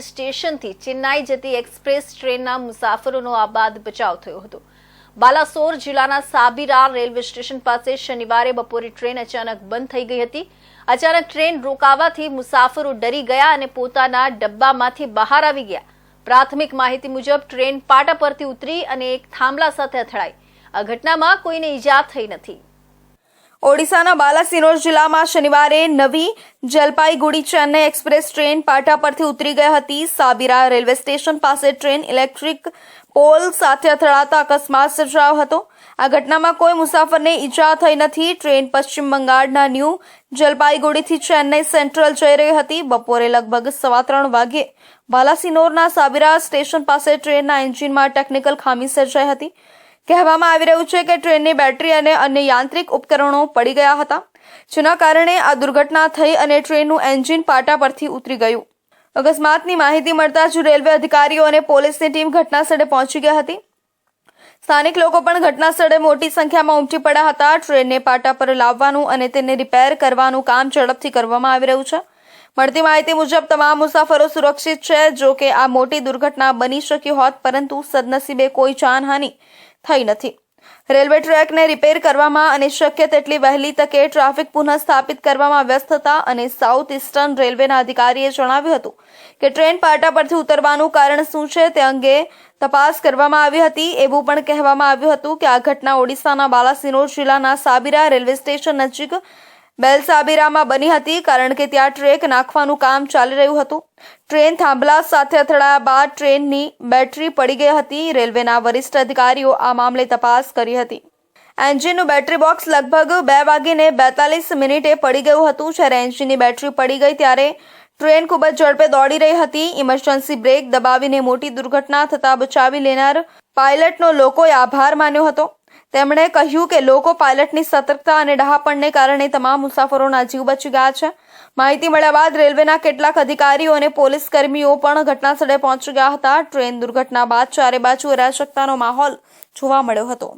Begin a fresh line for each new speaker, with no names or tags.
સ્ટેશનથી ચેન્નાઈ જતી એક્સપ્રેસ ટ્રેનના મુસાફરોનો આબાદ બચાવ થયો હતો. બાલાસોર જિલ્લાના સાબિરા રેલવે સ્ટેશન પાસે શનિવારે બપોરે ટ્રેન અચાનક બંધ થઈ ગઈ હતી. અચાનક ટ્રેન રોકાવાથી મુસાફરો ડરી ગયા અને પોતાના ડબ્બામાંથી બહાર આવી ગયા. પ્રાથમિક માહિતી મુજબ ટ્રેન પાટા પરથી ઉતરી અને એક થાંભલા સાથે અથડાઈ. આ ઘટનામાં કોઈને ઈજા થઈ નથી.
ઓડિશાના બાલાસિનોર જિલ્લામાં શનિવારે નવી જલપાઈગુડી ચેન્નઈ એક્સપ્રેસ ટ્રેન પાટા પરથી ઉતરી ગઈ હતી. સાબિરા રેલવે સ્ટેશન પાસે ટ્રેન ઇલેક્ટ્રિક પોલ સાથે અથડાતા અકસ્માત સર્જાયો હતો. આ ઘટનામાં કોઈ મુસાફરને ઈજા થઈ નથી. ટ્રેન પશ્ચિમ બંગાળના ન્યૂ જલપાઈગુડીથી ચેન્નઈ સેન્ટ્રલ જઈ રહી હતી. બપોરે લગભગ સવા ત્રણ વાગ્યે બાલાસિનોરના સાબિરા સ્ટેશન પાસે ટ્રેનના એન્જિનમાં ટેકનિકલ ખામી સર્જાઈ હતી. કહેવામાં આવી રહ્યું છે કે ટ્રેનની બેટરી અને અન્ય યાંત્રિક ઉપકરણો પડી ગયા હતા, જેના કારણે આ દુર્ઘટના થઈ અને ટ્રેનનું એન્જિન પાટા પરથી ઉતરી ગયું. અકસ્માતની માહિતી મળતા જ રેલવે અધિકારીઓ અને પોલીસની ટીમ ઘટનાસ્થળે પહોંચી ગઈ હતી. સ્થાનિક લોકો પણ ઘટનાસ્થળે મોટી સંખ્યામાં ઉમટી પડ્યા હતા. ટ્રેનને પાટા પર લાવવાનું અને તેને રિપેર કરવાનું કામ ઝડપથી કરવામાં આવી રહ્યું છે. મળતી માહિતી મુજબ, તમામ મુસાફરો સુરક્ષિત છે, જો કે આ મોટી દુર્ઘટના બની શકી હોત, પરંતુ સદનસીબે કોઈ જાનહાનિ થઈ નથી. રેલવે ટ્રેકને રિપેર કરવામાં અને શક્ય તેટલી વહેલી તકે ટ્રાફિક પુનઃ સ્થાપિત કરવામાં વ્યસ્ત હતા અને સાઉથ ઇસ્ટર્ન રેલવેના અધિકારીએ જણાવ્યું હતું કે ટ્રેન પાટા પરથી ઉતરવાનું કારણ શું છે તે અંગે તપાસ કરવામાં આવી હતી. એવું પણ કહેવામાં આવ્યું હતું કે આ ઘટના ઓડિશાના બાલાસિનોર જિલ્લાના સાબિરા રેલવે સ્ટેશન નજીક બેલસાબીરામાં બની હતી કારણ કે ત્યાં ટ્રેક નાખવાનું કામ ચાલી રહ્યું હતું. ટ્રેન થાંભલા સાથે અથડાયા બાદ ટ્રેનની બેટરી પડી ગઈ હતી. રેલવેના વરિષ્ઠ અધિકારીઓ આ મામલે તપાસ કરી હતી. એન્જિનનું બેટરી બોક્સ લગભગ બે વાગીને બેતાલીસ મિનિટે પડી ગયું હતું. જ્યારે એન્જિનની બેટરી પડી ગઈ ત્યારે ટ્રેન ખૂબ જ ઝડપે દોડી રહી હતી. ઇમરજન્સી બ્રેક દબાવીને મોટી દુર્ઘટના થતાં બચાવી લેનાર પાયલટનો લોકોએ આભાર માન્યો હતો. તેમણે કહ્યું કે લોકો પાયલટની સતર્કતા અને ડહાપણને કારણે તમામ મુસાફરોના જીવ બચી ગયા છે. માહિતી મળ્યા બાદ રેલવેના કેટલાક અધિકારીઓ અને પોલીસ કર્મીઓ પણ ઘટનાસ્થળે પહોંચી ગયા હતા. ટ્રેન દુર્ઘટના બાદ ચારે બાજુ અરાજકતાનો માહોલ જોવા મળ્યો હતો.